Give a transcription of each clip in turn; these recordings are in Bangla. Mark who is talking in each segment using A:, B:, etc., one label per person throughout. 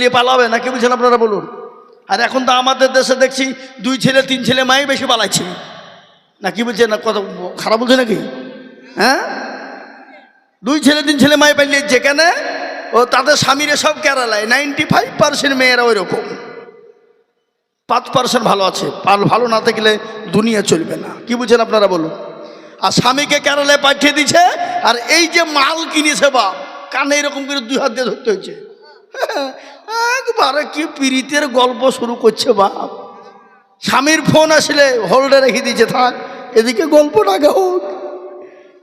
A: নিয়ে পালাবে? না, কি বুঝছেন আপনারা বলুন। আর এখন তো আমাদের দেশে দেখছি দুই ছেলে, তিন ছেলে মাই বেশি পালাচ্ছে। না, কি বলছে না কত খারাপ বলছে নাকি? হ্যাঁ? দুই ছেলে, তিন ছেলে মাই পালিয়ে যেখানে ও তাদের স্বামীরা সব কেরালায় নাইনটি ফাইভ পার্সেন্ট মেয়েরা ওই রকম পাঁচ পার্সেন্ট ভালো আছে। ভালো না থাকলে দুনিয়া চলবে না। কি বুঝছেন আপনারা বলুন? আর স্বামীকে কেরালায় পাঠিয়ে দিছে আর এই যে মাল কিনেছে বাপ, কানে এরকম করে দুই হাত দিয়ে ধরতে হয়েছে। একবারে কি পীড়িতের গল্প শুরু করছে বাপ। স্বামীর ফোন আসলে হোল্ডে রেখে দিয়েছে, থাক, এদিকে গল্পটা হোক।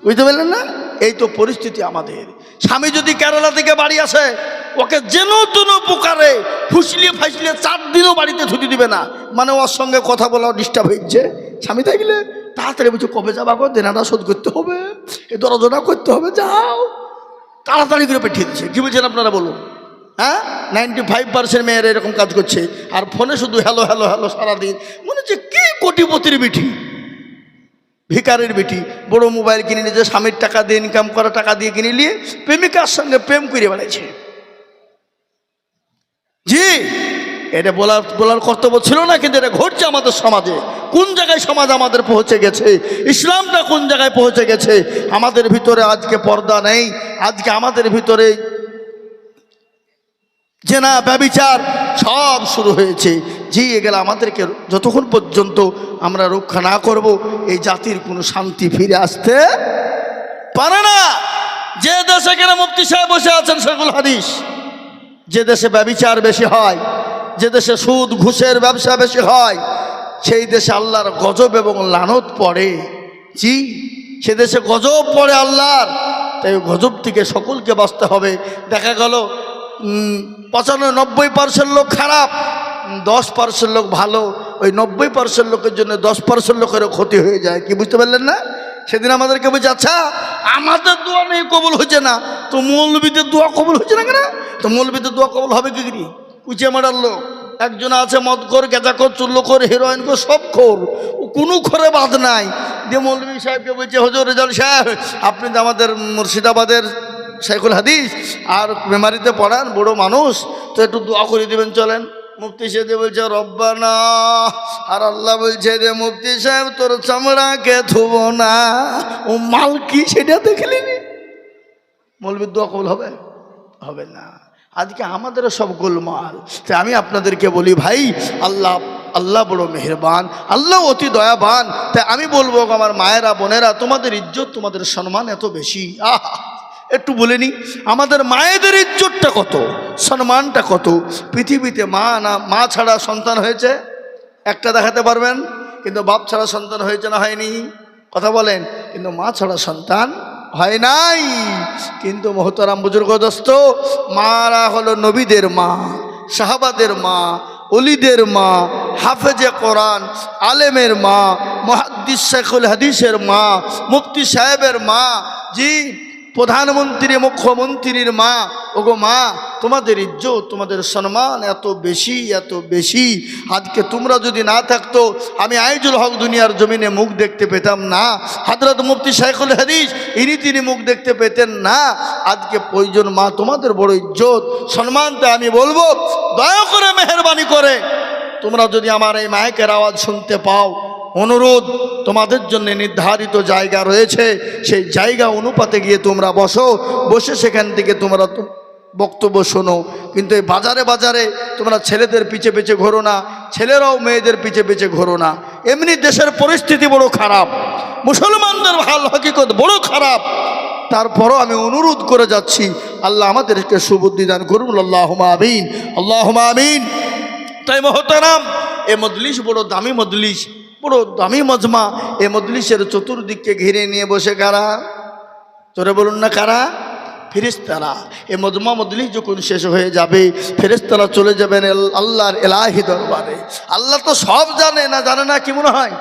A: বুঝতে পারলেন না? এই তো পরিস্থিতি আমাদের। স্বামী যদি কেরালা থেকে বাড়ি আসে, ওকে যেন তেন প্রকারে ফুসলিয়ে ফাসলিয়ে চার দিনও বাড়িতে ছুটি দিবে না। মানে ওর সঙ্গে কথা বলা ডিস্টার্ব হচ্ছে স্বামী থাকলে তাড়াতাড়ি বলছে, কবে যাবা গো? দেনাটা শোধ করতে হবে। এ দরজনা করতে হবে, যাও। তাড়াতাড়ি করে পাঠিয়ে দিচ্ছে কি বলছেন আপনারা বলুন? হ্যাঁ? নাইনটি ফাইভ পার্সেন্ট মেয়েরা এরকম কাজ করছে। আর ফোনে শুধু হ্যালো হ্যালো হ্যালো সারাদিন। মনে হচ্ছে কে কোটিপতির বিঠি? ভিকারের বেটি বড় মোবাইল কিনে নিয়েছে স্বামীর টাকা দিয়ে ইনকাম করা টাকা দিয়ে কিনে নিয়ে প্রেমিকার সঙ্গে প্রেম করে বেড়াইছে। জি, এটা বলার বলার কর্তব্য ছিল না, কিন্তু এটা ঘটছে আমাদের সমাজে। কোন জায়গায় সমাজ আমাদের পৌঁছে গেছে? ইসলামটা কোন জায়গায় পৌঁছে গেছে? আমাদের ভিতরে আজকে পর্দা নেই। আজকে আমাদের ভিতরে জেনা ব্যবিচার, সব শুরু হয়েছে। জি এগুলো আমাদেরকে যতক্ষণ পর্যন্ত আমরা রক্ষা না করব, এই জাতির কোনো শান্তি ফিরে আসতে পারে না। যে দেশে কেন মুফতি সাহেব বসে আছেন সেগুলো হাদিস। যে দেশে ব্যবিচার বেশি হয়, যে দেশে সুদ, ঘুষের ব্যবসা বেশি হয়, সেই দেশে আল্লাহর গজব এবং লানত পড়ে। জি, সে দেশে গজব পড়ে আল্লাহর। তাই গজব থেকে সকলকে বাঁচতে হবে। দেখা গেল পঁচানব্বই নব্বই পার্সেন্ট লোক খারাপ, দশ পার্সেন্ট লোক ভালো, ওই নব্বই পার্সেন্ট লোকের জন্য দশ পার্সেন্ট লোকেরও ক্ষতি হয়ে যায়। কি বুঝতে পারলেন না? সেদিন আমাদেরকে বলছে আচ্ছা আমাদের দোয়া নেই, কবল হচ্ছে না। তো মৌলবীদের দোয়া কবল হচ্ছে না কেন? তো মৌলবীদের দোয়া কবল হবে কি করি? কুচে মারার লোক, একজন আছে মদ কর হিরোইন কর সব খোর। কোনো খরে বাদ নাই। দিয়ে মৌলবী সাহেবকে বলছে, হজর রেজাল সাহেব, আপনি তো আমাদের মুর্শিদাবাদের শেখুল হাদিস, আর মেমারিতে পড়ান, বড় মানুষ, তো একটু দোয়া করে দিবেন, চলেন। মুফতি সাহেব বলছে, রব্বানা। আর আল্লাহ বলছে যে, মুফতি সাহেব, তোর চামড়াকে থুব না। ও মাল কি সেটা দেখলি মৌলবীর দোয়া কবল হবে? হবে না। আজকে আমাদের সব গোলমাল। তাই আমি আপনাদেরকে বলি, ভাই, আল্লাহ আল্লাহ বড় মেহেরবান, আল্লাহ অতি দয়াবান। তাই আমি বলব আমার মায়েরা, বোনেরা, তোমাদের ইজ্জত, তোমাদের সম্মান এত বেশি। আহা! একটু বলে নি, আমাদের মায়েদের ইজ্জতটা কত, সম্মানটা কত? পৃথিবীতে মা না, মা ছাড়া সন্তান হয়েছে? একটা দেখাতে পারবেন? কিন্তু বাপ ছাড়া সন্তান হয়েছে না হয়নি? কথা বলেন, কিন্তু মা ছাড়া সন্তান হয় নাই। কিন্তু মহতারাম বুজুর্গ দোস্ত, মারা হলো নবীদের মা, সাহাবাদের মা, অলিদের মা, হাফেজে কোরআন, আলেমের মা, মহাদ্দিস শেখুল হাদিসের মা, মুফতি সাহেবের মা, জি প্রধানমন্ত্রী, মুখ্যমন্ত্রীর মা, ওগো মা, তোমাদের ইজ্জত, তোমাদের সম্মান এত বেশি এত বেশি। আজকে তোমরা যদি না থাকতো, আমি আইজুল হক দুনিয়ার জমিনে মুখ দেখতে পেতাম না। হাজরত মুফতি শাইখুল হাদিস, ইনি তিনি মুখ দেখতে পেতেন না। আজকে প্রয়োজন মা, তোমাদের বড় ইজ্জত, সম্মানটা আমি বলব। দয়া করে মেহরবানি করে। তোমরা যদি আমার এই মায়কের আওয়াজ শুনতে পাও অনুরোধ তোমাদের জন্য নির্ধারিত জায়গা রয়েছে। সেই জায়গা অনুপাতে গিয়ে তোমরা বসো। বসে সেখান থেকে তোমরা বক্তব্য শোনো। কিন্তু এই বাজারে বাজারে তোমরা ছেলেদের পিছে পিছে ঘোরো না, ছেলেরাও মেয়েদের পিছে পিছে ঘোরো না। এমনি দেশের পরিস্থিতি বড় খারাপ, মুসলমানদের হাল হকিকত বড় খারাপ। তারপরও আমি অনুরোধ করে যাচ্ছি, আল্লাহ আমাদেরকে সুবুদ্ধি দান করুন। আল্লাহ আমিন আল্লাহ আমিন। তাই মহতারাম, এ মজলিস বড় দামি মজলিস। বড় দামি মজমা এ মজলিসের চতুর্দিককে ঘিরে নিয়ে বসে কারা? তোরে বলুন না কারা? ফেরেস্তারা এ মজমা মজলিস যখন শেষ হয়ে যাবে ফেরেস্তারা চলে যাবেন আল্লাহর এলাহি দরবারে। আল্লাহ তো সব জানে না জানে না কি মনে হয়?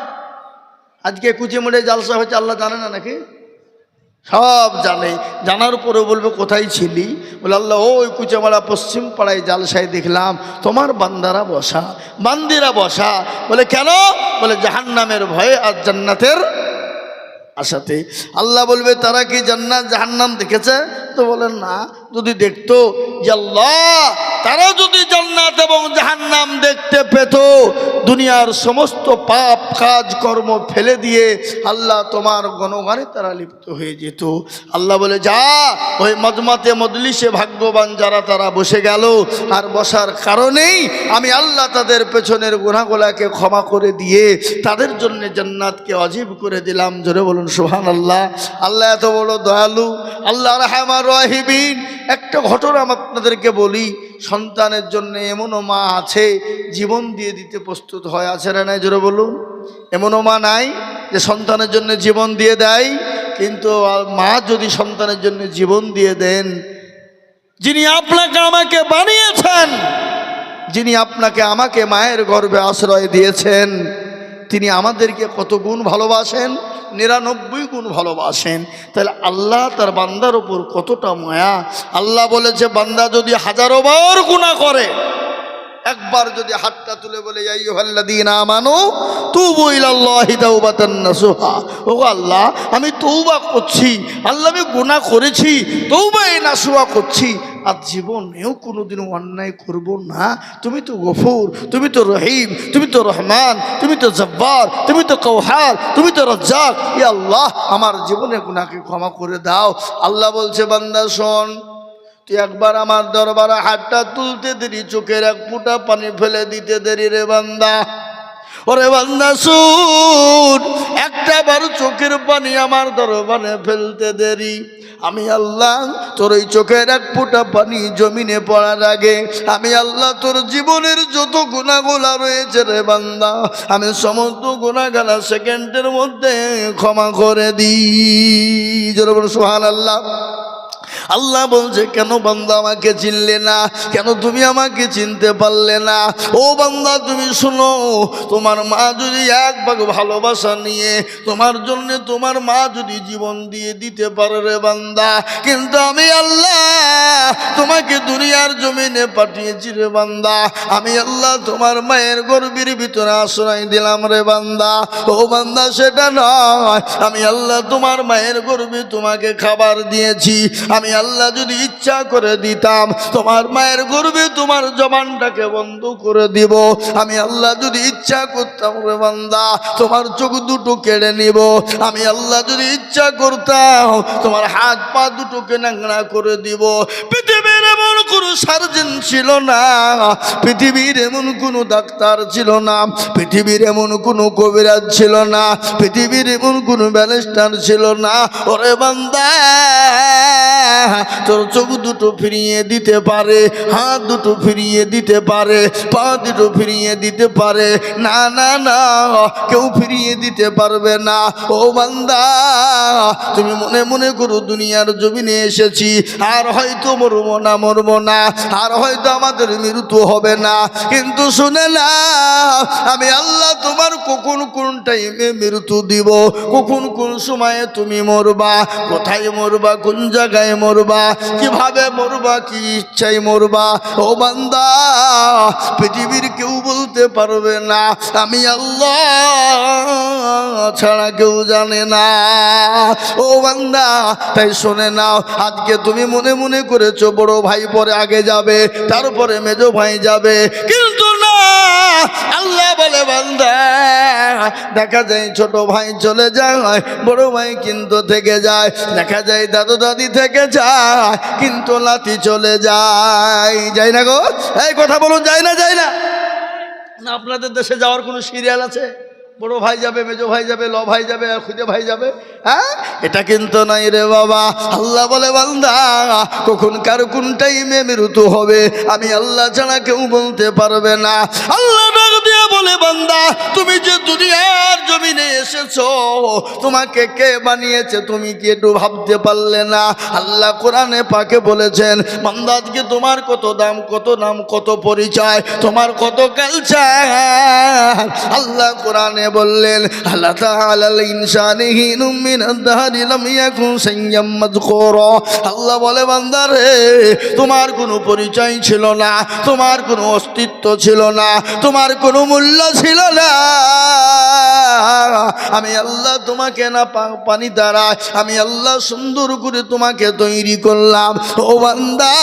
A: আজকে কুচি মুড়ে জালসা হয়েছে, আল্লাহ জানে না নাকি? সব জানে। জানার পরেও বলবে, কোথায় ছিলি? বলে, আল্লাহ, ওই কুচামারা পশ্চিম পাড়ায় জালসায় দেখলাম। তোমার বান্দারা বসা, বান্দিরা বসা। বলে, কেন? বলে, জাহান্নামের ভয়ে আর জান্নাতের আশাতে। আল্লাহ বলবে, তারা কি জান্নাত, জাহান্নাম দেখেছে? তো বলেন না। যদি দেখতো যে আল্লাহ তারা যদি জান্নাত এবং জাহান্নাম দেখতে পেত, দুনিয়ার সমস্ত পাপ কাজ কর্ম ফেলে দিয়ে আল্লাহ তোমার গণগানে তারা লিপ্ত হয়ে যেত। আল্লাহ বলে, যা, ওই মজমাতে মজলিসে ভাগ্যবান যারা তারা বসে গেল। আর বসার কারণেই আমি আল্লাহ তাদের পেছনের গুনাগুলাকে ক্ষমা করে দিয়ে তাদের জন্য জান্নাতকে অজীব করে দিলাম। জোরে বলুন সুহান আল্লাহ আল্লাহ এত বড় দয়ালু, আল্লাহ রহমান রাহিবিন একটা ঘটনা আপনাদেরকে বলি, সন্তানের জন্য এমনও মা আছে, জীবন দিয়ে দিতে প্রস্তুত হয়, আছে না নাই? জোরে বলুন। এমনও মা নাই যে সন্তানের জন্য জীবন দিয়ে দেয়, কিন্তু মা যদি সন্তানের জন্য জীবন দিয়ে দেন, যিনি আপনাকে আমাকে বানিয়েছেন, যিনি আপনাকে আমাকে মায়ের গর্ভে আশ্রয় দিয়েছেন তিনি আমাদেরকে কত গুণ ভালোবাসেন? নিরানব্বই গুণ ভালোবাসেন। তাহলে আল্লাহ তার বান্দার ওপর কতটা মায়া? আল্লাহ বলেছে, বান্দা যদি হাজারো বার গুণা করে একবার যদি হাতটা তুলে বলে যাই তুবু আল্লাহ, আমি তৌবা করছি, আল্লাহ আমি গুনাহ করেছি তৌবাই নাসুহা করছি। আর জীবনেও কোনোদিনও অন্যায় করব না। তুমি তো গফুর, তুমি তো রহিম, তুমি তো রহমান, তুমি তো জব্বার, তুমি তো কৌহার তুমি তো রজ্জাক। ই আল্লাহ, আমার জীবনে গুনাহকে ক্ষমা করে দাও। আল্লাহ বলছে, বান্দা, শোন একবার আমার দরবারে হাতটা তুলতে দেরি, চোখের এক ফুটা পানি ফেলে দিতে দেরি রে বান্দা। ওরে বান্দা সুর একটা বার চোখের পানি আমার দরবারে ফেলতে দেরি। আমি আল্লাহ, তোর ওই চোখের এক ফুটা পানি জমিনে পড়ার আগে, আমি আল্লাহ, তোর জীবনের যত গুণাগুলা রয়েছে রে বান্দা, আমি সমস্ত গুণাগালা সেকেন্ডের মধ্যে ক্ষমা করে দিই। জোরে সোহান আল্লাহ আল্লাহ বলছে, কেন বান্দা আমাকে চিনলে না? কেন তুমি আমাকে চিনতে পারলে না? ও বান্দা, তুমি শোনো, তোমার মা যদি এক ভাগ ভালোবাসা নিয়ে তোমার জন্য তোমার মা যদি জীবন দিয়ে দিতে পারে রে বান্দা, কিন্তু আমি আল্লাহ তোমাকে দুনিয়ার জমিনে পাঠিয়েছি রে বান্দা, আমি আল্লাহ তোমার মায়ের গর্বের ভিতরে আশ্রয় দিলাম রে বান্দা। ও বান্দা, সেটা নয়, আমি আল্লাহ তোমার মায়ের গর্বে তোমাকে খাবার দিয়েছি, আমি আল্লাহ যদি ইচ্ছা করে দিতাম, তোমার মায়ের গর্বে তোমার জবানটাকে বন্ধ করে দিব। আমি আল্লাহ যদি ইচ্ছা করতাম রে বান্দা, তোমার চোখ দুটো কেড়ে নিব। আমি আল্লাহ যদি ইচ্ছা করতাম, তোমার হাত পা দুটোকে নাংড়া করে দিব। পৃথিবীর এমন কোনো সার্জন ছিল না, পৃথিবীর এমন কোনো ডাক্তার ছিল না, পৃথিবীর এমন কোনো কবিরাজ ছিল না, পৃথিবীর এমন কোনো ব্যালেস্টার ছিল না। ওরে বান্দা, তোর চোখ দুটো ফিরিয়ে দিতে পারে, হাত দুটো ফিরিয়ে দিতে পারে, পা দুটো ফিরিয়ে দিতে পারে, না না না, কেউ ফিরিয়ে দিতে পারবে না। ও বান্দা, তুমি মনে মনে করো দুনিয়ার জমিনে এসেছি, আর হয়তো মরবো না মরবো না, আর হয়তো আমাদের মৃত্যু হবে না। কিন্তু শুনে না আমি আল্লাহ তোমার কখন কোন টাইমে মৃত্যু দিব, কখন কোন সময়ে তুমি মরবা, কোথায় মরবা, কোন জায়গায় মরবা, কীভাবে মরবা, কি ইচ্ছায় মরবা? ও বান্দা, পৃথিবীর কেউ বলতে পারবে না, আমি আল্লাহ ছাড়া কেউ জানে না। ও বান্দা, তাই শোনে নাও, আজকে তুমি মনে মনে করেছ, বড় ভাই পরে আগে যাবে, তারপরে মেজো ভাই যাবে। কিন্তু না, আল্লাহ বলে দেখা যায় ছোট ভাই চলে যায়, বড় ভাই কিন্তু থেকে যায়। দেখা যায় দাদু দাদি থেকে যায়, কিন্তু লাতি চলে যায়। যাই না গো? এই কথা বলুন যাই না যাই না, আপনাদের দেশে যাওয়ার কোনো সিরিয়াল আছে? বড় ভাই যাবে, মেজো ভাই যাবে, ল ভাই যাবে, আর খুদে ভাই যাবে হ্যাঁ? এটা কিন্তু নাই রে বাবা। আল্লাহ বলে, বান্দা, কখন কার কোন টাইমে মৃত্যু হবে, আমি আল্লাহ ছাড়া কেউ বলতে পারবে না। আল্লাহ বলে, বান্দা, তুমি যে দুনিয়ার জমিনে এসেছ, তোমাকে কে বানিয়েছে তুমি কি একটু ভাবতে পারলে না? আল্লাহ কোরআনে পাকে বলেছেন, বান্দা, আজকে তোমার কত দাম, কত নাম, কত পরিচয়, তোমার কত কালচার আল্লাহ কোরআনে বললেন, আল্লাহ তাআলা ইনসানিহিনুম মিনাদ দাহরি লাম ইয়াকুন সাইয়্যাম মাযকুরা। আল্লাহ বলে, বান্দা তোমার কোনো পরিচয় ছিল না, তোমার কোনো অস্তিত্ব ছিল না, তোমার কোনো মূল্য আল্লাহ ছিল না। আমি আল্লাহ তোমাকে না পানি দ্বারা, আমি আল্লাহ সুন্দর করে তোমাকে তৈরি করলাম। ও বান্দা,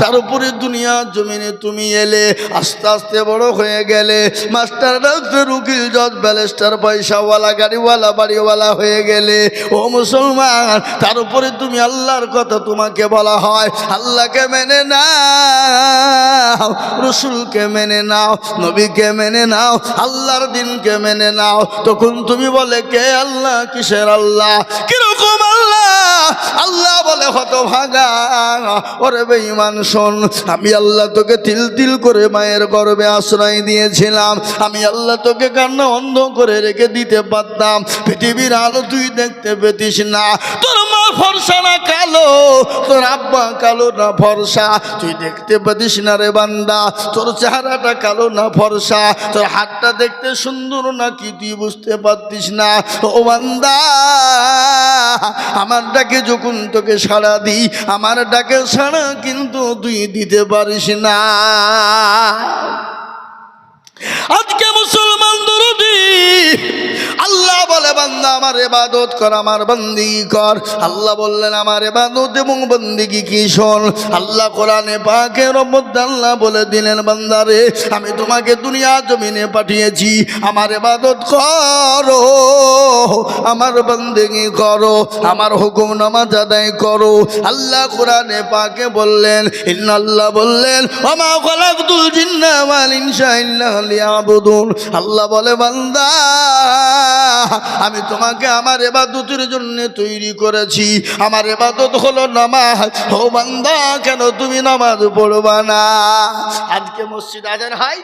A: তার উপরে দুনিয়া জমিনে তুমি এলে, আস্তে আস্তে বড় হয়ে গেলে, মাস্টার ডাক্তার উকিল, জজ ব্যালেস্টার পয়সাওয়ালা, গাড়িওয়ালা, বাড়িওয়ালা হয়ে গেলে, ও মুসলমান, তার উপরে তুমি আল্লাহর কথা তোমাকে বলা হয়। আল্লাহকে মেনে নাও, রসুলকে মেনে নাও নবীকে মেনে নাও, আল্লাহর দিনকে মেনে নাও। তখন তুমি বলে, কে আল্লাহ? কিসের আল্লাহ? কীরকম আল্লাহ? আল্লাহ বলে হত ভাগা ওরে বেঈমান, শোন, আমি আল্লাহ তোকে তিল তিল করে মায়ের গর্বে আশ্রয় দিয়েছিলাম। আমি আল্লাহ তোকে কান্না অন্ধ করে রেখে দিতে পারতাম। পৃথিবীর আলো তুই দেখতে পেতিস না। তোর ফর্সা না কালো? তোর আব্বা কালো না ফর্সা? তুই দেখতে পাতিস না রে বান্দা, তোর চেহারাটা কালো না ফর্সা, তোর হাতটা দেখতে সুন্দর না কি তুই বুঝতে পারতিস না? ও বান্দা, আমার ডাকে যখন তোকে সাড়া দিই, আমার ডাকে সাড়া কিন্তু তুই দিতে পারিস না। আজকে মুসলমান দরদি আল্লাহ বলে, বান্দা, আমার এবাদত কর, আমার বন্দি কর। আল্লাহ বললেন, আমার এবাদত এবং বন্দিগি কি শোন? আল্লাহ কোরআনে পাকের মধ্যে আল্লাহ বলে দিলেন বান্দারে আমি তোমাকে দুনিয়া জমিনে পাঠিয়েছি। আমার এবাদত করো আমার বন্দিগি করো, আমার হুকুম নামাজ আদায় করো। আল্লাহ কোরআনে পাকে বললেন, ইন্নাল্লাহ বললেন, ওমা খলাকতুল জিন্না ওয়াল ইনসা ইল্লা লিয়াবুদুন। আল্লাহ বলে, বান্দা, আমি তোমাকে আমার এবাদতের জন্য তৈরি করেছি। আমার এবাদত হলো নামাজ। ও বান্দা, কেন তুমি নামাজ পড়বা না? আজকে মসজিদ আজান হয়?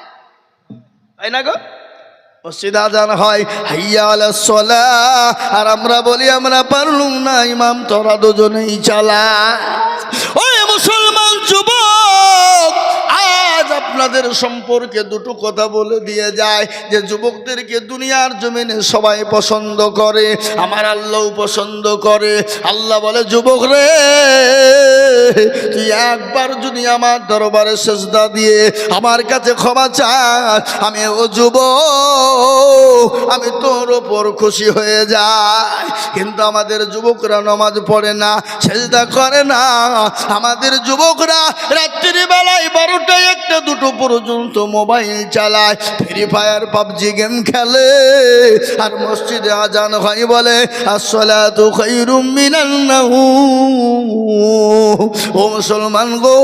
A: তাই না গো? মসজিদ আজান হয়, হাইয়া আলা সলা আর আমরা বলি, আমরা পারলুম না, ইমাম তোরা দুজনেই চালা ওই আপনাদের সম্পর্কে দুটো কথা বলে দিয়ে যায় যে যুবকদেরকে দুনিয়ার জমিনে সবাই পছন্দ করে, আমার আল্লাহ পছন্দ করে। আল্লাহ বলে, যুবক রে, তুই একবার যদি আমার দরবারে সেজদা দিয়ে আমার কাছে ক্ষমা চাস, আমি ও যুবক, আমি তোর ওপর খুশি হয়ে যাই। কিন্তু আমাদের যুবকরা নামাজ পড়ে না, সেজদা করে না। আমাদের যুবকরা রাত্রির বেলায় বারোটা একটা দুটো পর্যন্ত মোবাইল চালায় ফ্রি ফায়ার পাবজি গেম খেলে, আর মসজিদে আজান হয় বলে মিনান নাউম। ও মুসলমান গো,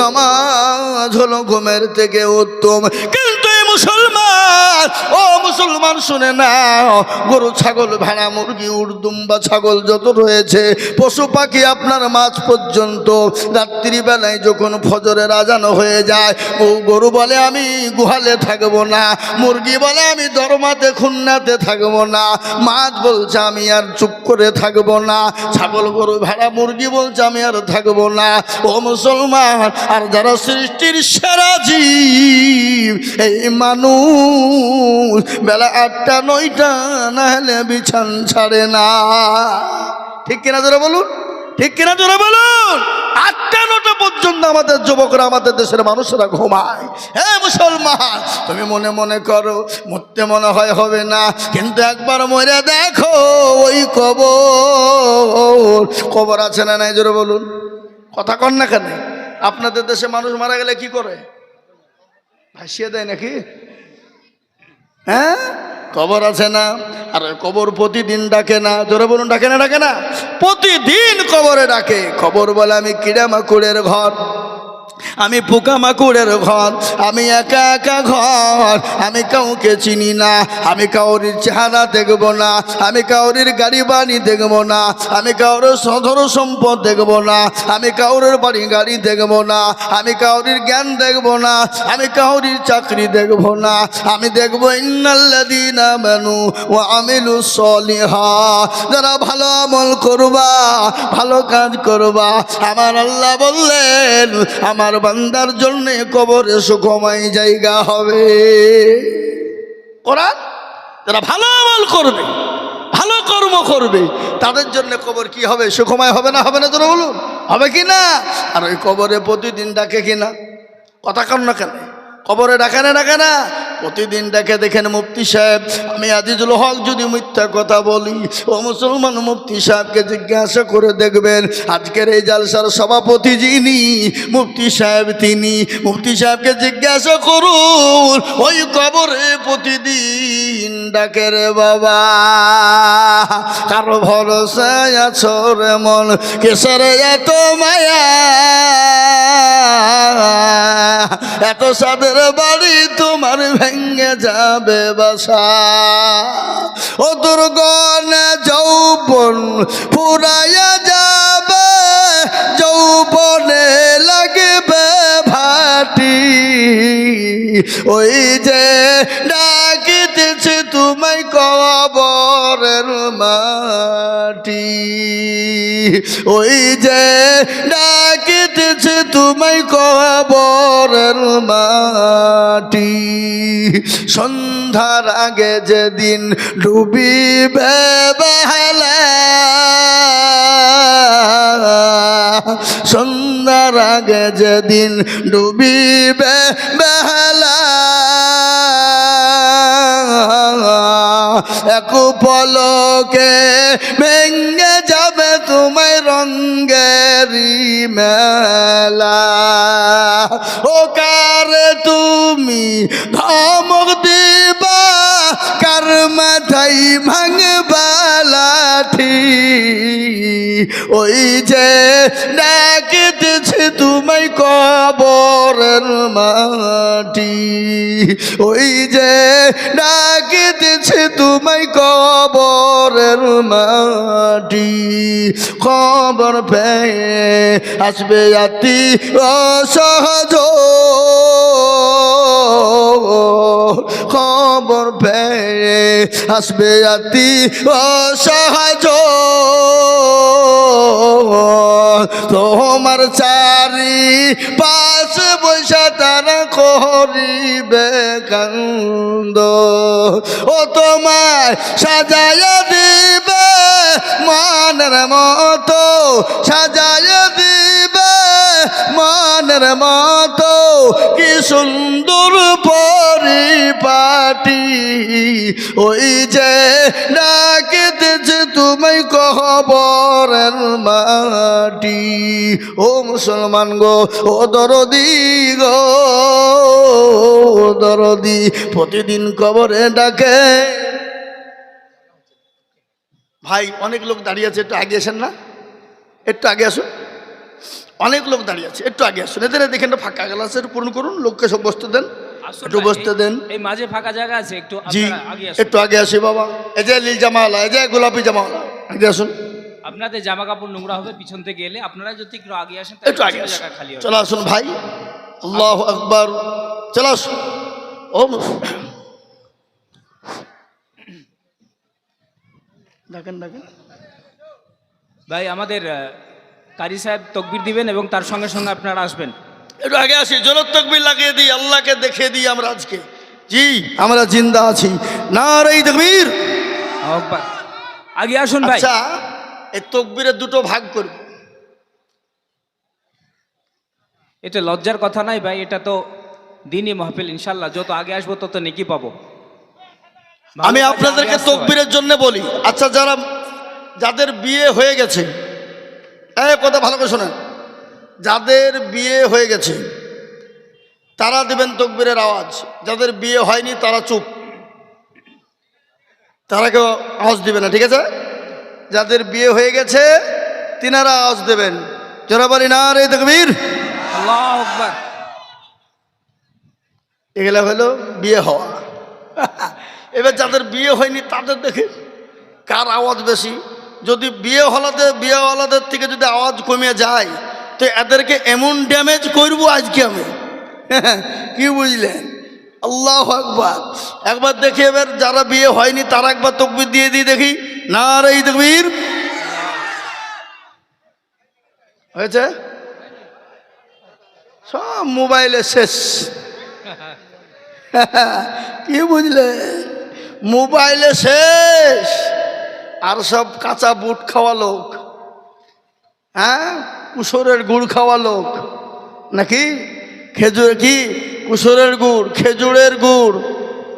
A: নমাজ হলো ঘুমের থেকে উত্তম। কিন্তু মুসলমান ও মুসলমান শুনে না গরু, ছাগল, ভেড়া, মুরগি, উর্দুম বা ছাগল যত রয়েছে, পশু পাখি আপনার মাছ পর্যন্ত। রাত্রিবেলায় যখন ফজরে রাজানো হয়ে যায়, ও গরু বলে, আমি গুহালে থাকব না, মুরগি বলে, আমি দরমাতে, খুন্নাতে থাকব না, মাছ বলছে, আমি আর চুপ করে থাকব না, ছাগল, গরু, ভেড়া, মুরগি বলছে, আমি আর থাকব না। ও মুসলমান, আর যারা সৃষ্টির সেরা জীব, এই মানুষ বেলা আটটা, নয়টা, না হলে বিছান ছাড়ে না। ঠিক কিনা ধরে বলুন? ঠিক কিনা জোরে বলুন? আটটা নটা পর্যন্ত আমাদের যুবকরা, আমাদের দেশের মানুষরা ঘুমায়। হ্যাঁ মুসলমান, তুমি মনে মনে করো, মরতে মনে হয় হবে না। কিন্তু একবার মরে দেখো, ওই কবর। কবর আছে না নাই, জোরে বলুন? কথা কন না কেন? আপনাদের দেশে মানুষ মারা গেলে কি করে? ভাসিয়ে দেয় নাকি? হ্যাঁ? কবর আছে না? আর কবর প্রতিদিন ডাকে না। জোরে বলুন, ডাকে না ডাকে না। প্রতিদিন কবরে ডাকে। খবর বলে আমি কিড়ামাকুড়ের ঘর। আমি পোকা মাকুড়ের ঘর, আমি একা একা ঘর, আমি কাউকে চিনি না, আমি কাউরির চেহারা দেখব না, আমি কাউরির গাড়ি বাড়ি দেখব না, আমি কাউরের সধর সম্পদ দেখব না, আমি কাউরের বাড়ি গাড়ি দেখব না, আমি কাউরির জ্ঞান দেখব না, আমি কাউরির চাকরি দেখব না, আমি দেখব ইন্নাল্লাদিনা মানু ও আমিলু সলিহা। যারা ভালো আমল করবা, ভালো কাজ করবা, আমার আল্লাহ বললেন আমার বান্দার জন্য কবরে সুখময় জায়গা হবে। ওরা যারা ভালো আমল করবে, ভালো কর্ম করবে, তাদের জন্য কবর কি হবে? সুখময় হবে না হবে না তোরা বলুন? হবে কি না? আর ওই কবরে প্রতিদিন ডাকে কি না? কথা কেন না কেন? কবরে ডাকে না ডাকে না? প্রতিদিন ডেকে দেখেন মুফতি সাহেব, আমি আজিজুল হক যদি মিথ্যা কথা বলি, ও মুসলমান মুফতি সাহেবকে জিজ্ঞাসা করে দেখবেন, আজকের এই জালসার সভাপতি যিনি, মুফতি সাহেব তিনি, মুফতি সাহেবকে জিজ্ঞাসা করুন, ওই কবরে প্রতিদিন ডাকে রে বাবা, কারও ভরসায় আছো রে মন কেসের এত মায়া, এত সাদের বাড়ি তোমার ভেঙ্গে যাবে বাসা। ও দুর্গণ, যৌবন পুরাইয়া যাবে, যৌবনে লাগবে ভাটি। ওই যে ডাকিতেছে তোমায় কবরের মাটি। ওই যে ডাকিতেছে তোমায় কবরের মাটি। সন্ধ্যার আগে যেদিন ডুবিবে বেলা সন্ধ্যার আগে যেদিন ডুবিবে বেলা এক পলকে ভেঙ্গে মেলা ও কার তুমি ধমক দিবা কার মাথাই ভাঙবা লাঠি? ওই যে ডাকিতেছে তোমায় কবরের মাটি। ওই যে ডাকিতেছে তোমায় কবরের মাটি। খবর পেয়ে আসবে আতি অসহজ। খবর পেয়ে আসবে আতি অসহজ। তোমার চারি পাশ বৈশা তারা করিবে কান্দ। ও তোমায় সাজায় দিবে, মানের মতো সাজায় দিবে। মনের মতো কি সুন্দর পরিপাটি। ওই যে ডাকিতেছে তুমি কবরের মাটি। ও মুসলমান গো, ও দরদি গো দরদি, প্রতিদিন কবরে ডাকে। ভাই, অনেক লোক দাঁড়িয়ে আছে, একটু আগে আসেন না? একটু আগে আসুন। অনেক লোক দাঁড়িয়ে আছে। একটু আগে আসুন। এদের দেখেন একটা ফাঁকা গ্লাসের পূরণ করুন। লোককে সব বসতে দেন। একটু বসতে দেন।
B: এই মাঝে ফাঁকা জায়গা আছে। একটু
A: জি
B: আগে
A: একটু আগে আসি বাবা। এই যে নীল জামাওয়ালা এই যে গোলাপি জামাওয়ালা আগে আসুন।
B: আপনাদের জামা কাপড় নোংরা হবে পিছন থেকে এলে। আপনারা যদি একটু আগে আসেন
A: একটু আগে
B: জায়গা খালি হবে।
A: চলো আসুন ভাই। আল্লাহ আকবর। চলো আসুন। ও ডাকেন ডাকেন
B: ভাই আমাদের কারি সাহেব তকবির দিবেন এবং তার সঙ্গে সঙ্গে আপনারা আসবেন।
A: একটু আগে আসি জলত তকবির লাগিয়ে দিই আল্লাহকে দেখিয়ে দিই আমরা আজকে। জি আমরা জিন্দা আছি। না রে তকবীর।
B: আগে আসুন ভাই।
A: আচ্ছা এই তকবীরের দুটো ভাগ করব।
B: এটা লজ্জার কথা নাই ভাই এটা তো দিনই মহফিল ইনশাল্লাহ যত আগে আসব তত নেকি পাবো।
A: আমি আপনাদেরকে তকবীরের জন্য বলি আচ্ছা যারা যাদের বিয়ে হয়ে গেছে এই কথা ভালো করে শোনেন। যাদের বিয়ে হয়ে গেছে তারা দেবেন তকবীরের আওয়াজ। যাদের বিয়ে হয়নি তারা চুপ। তারা কেউ আওয়াজ দিবে না ঠিক আছে? যাদের বিয়ে হয়ে গেছে তিনারা আওয়াজ দেবেন। যারা বলি না রে তকবীর এগুলো হলো বিয়ে হওয়া। এবার যাদের বিয়ে হয়নি তাদের দেখে কার আওয়াজ বেশি? যদি বিয়ে হলাতে বিয়ে হলাদের থেকে যদি আওয়াজ কমে যায়, তো এদেরকে এমন ড্যামেজ করব আজকে আমি। কি বুঝলেন? আল্লাহ একবার একবার দেখি এবার যারা বিয়ে হয়নি, তারা একবার তকবির দিয়ে দিই দেখি। না রে তকবির। হয়েছে? সব মোবাইলে শেষ। কি বুঝলে মোবাইলে শেষ। আর সব কাঁচা বুট খাওয়া লোক। হ্যাঁ? কুসরের গুড় খাওয়া লোক। নাকি? খেজুর কি? কুসরের গুড়, খেজুরের গুড়।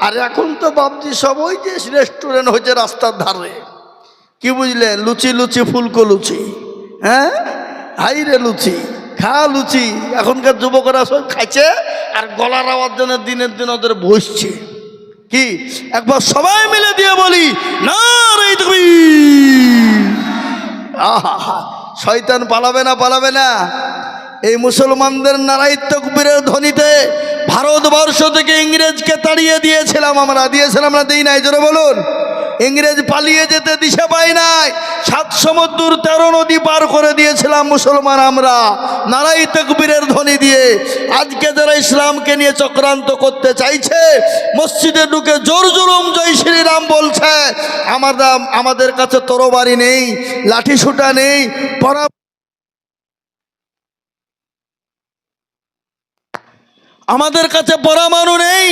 A: আর এখন তো বাবজি সব ওই যে রেস্টুরেন্ট হয়েছে রাস্তার ধারে। কি বুঝলেন লুচি লুচি, ফুলকো লুচি। হ্যাঁ? হাই রে লুচি, খা লুচি। এখনকার যুবকরা সব খাইছে আর গলার আওয়াজ জন্য দিনের দিন ওদের বসছে কি? একবার সবাই মিলে দিয়ে বলি না আহা, শয়তান পালাবে না পালাবে না। এই মুসলমানদের নারাই তকবীরের ধ্বনিতে ভারতবর্ষ থেকে ইংরেজকে তাড়িয়ে দিয়েছিলাম আমরা দিয়েছিলাম না দিই নাই, জোরে বলুন। ইংরেজ পালিয়ে যেতে দিশে পাই নাই। সাত সমুদ্র তেরো নদী পার করে দিয়েছিলাম মুসলমান আমরা। নারাই তকবীরের ধ্বনি দিয়ে আজকে যারা ইসলামকে নিয়ে চক্রান্ত করতে চাইছে, মসজিদে ঢুকে জোর জোরম জয় শ্রীরাম বলছে আমাদের আমাদের কাছে তরবারি নেই লাঠি সুটা নেই পরা আমাদের কাছে পরমাণু নেই,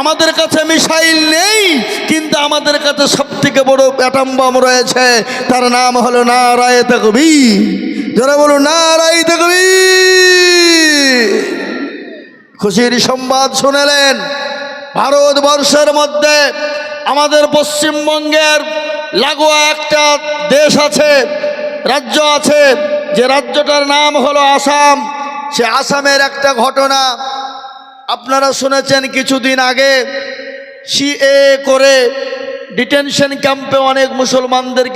A: আমাদের কাছে মিসাইল নেই, কিন্তু আমাদের কাছে সব থেকে বড় অ্যাটম বম রয়েছে। তার নাম হলো নারায় তকবি যারা বলো নারায় তকবি খুশির সংবাদ শুনেলেন। ভারতবর্ষের মধ্যে আমাদের পশ্চিমবঙ্গের লাগোয়া একটা দেশ আছে, রাজ্য আছে, যে রাজ্যটার নাম হলো আসাম। সে আসামের একটা ঘটনা আপনারা শুনেছেন কিছুদিন আগে সিএ করে ডিটেনশন ক্যাম্পে অনেক মুসলমানদেরকে